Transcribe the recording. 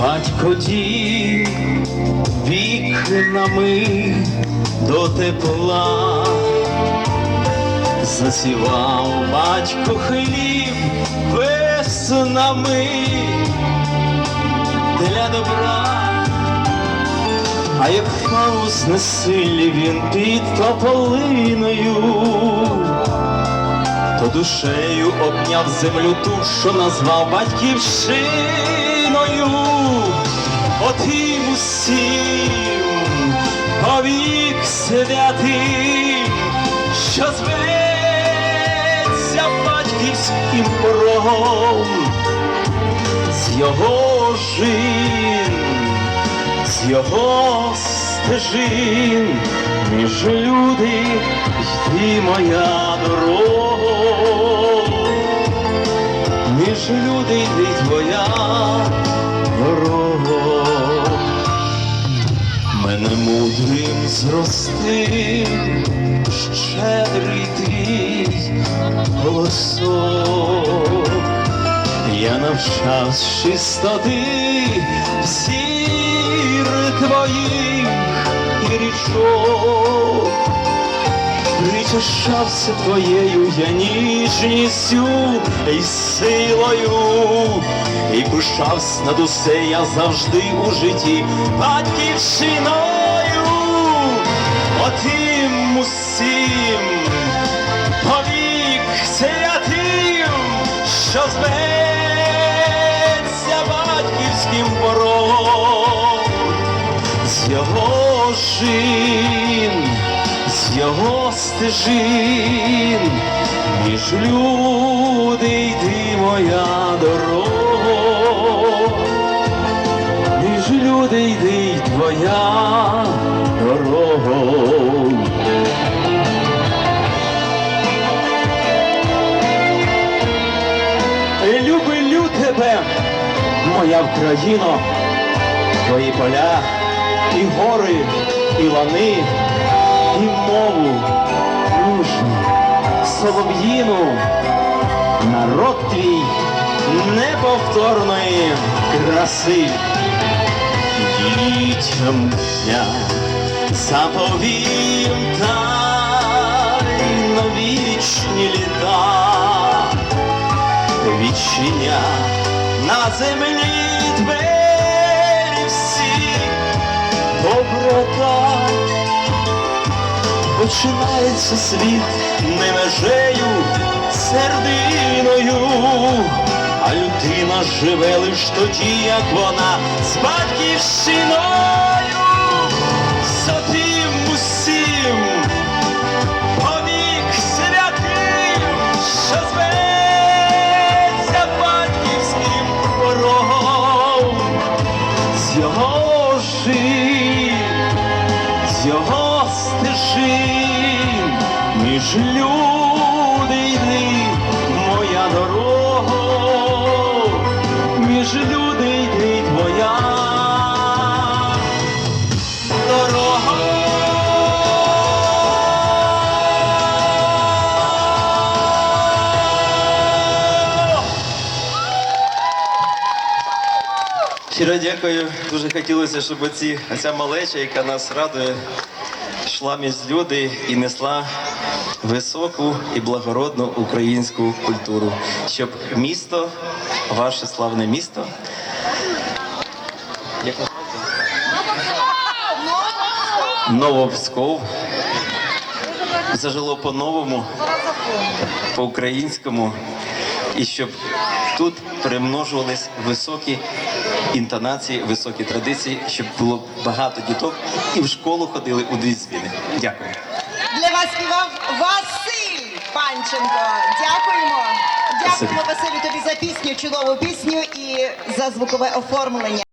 Батько дім вікнами до тепла, засівав батько хліб веснами для добра. А як впав у знесиллі він під тополиною, то душею обняв землю ту, що назвав батьківщиною. Отим усім повік святим, що зветься батьківським порогом з його жин з його стежин між люди йди моя дорога, між люди йди твоя дорога. Мене мудрим зрости, щедрий твій голосок. Я навчав чистоти всі твоїх і річок, причащався твоєю я ніжністю і силою, і пишався над усе я завжди у житті батьківщиною, отим усім повік святим, що зветься батьківським порогом, з його жин, з його стежин, між люди йди моя дорога, між люди йди твоя дорога. Люблю тебе, моя Україно, твої поля, і гори, і лани, і мову, мужню, солов'їну, народ твій неповторної краси. Дітям я заповім тайно вічні літа відчиня на землі двері всі доброта. Починається світ не межею, сердиною, а людина живе лиш тоді, як вона з батьківщиною, тим усім повік святим, що зветься батьківським порогом, з його жин, з його стежин, між люди йди, моя дорога, між люди йди твоя. Щиро дякую. Дуже хотілося, щоб оці, ця малеча, яка нас радує, йшла між люди і несла високу і благородну українську культуру. Щоб місто, ваше славне місто. Як? Новопсков. Зажило по-новому, по-українському, і щоб тут примножувались високі інтонації, високі традиції, щоб було багато діток і в школу ходили у дві зміни. Дякую. Для вас співав Василь Панченко. Дякуємо. Дякуємо, Василю, тобі за пісню, чудову пісню і за звукове оформлення.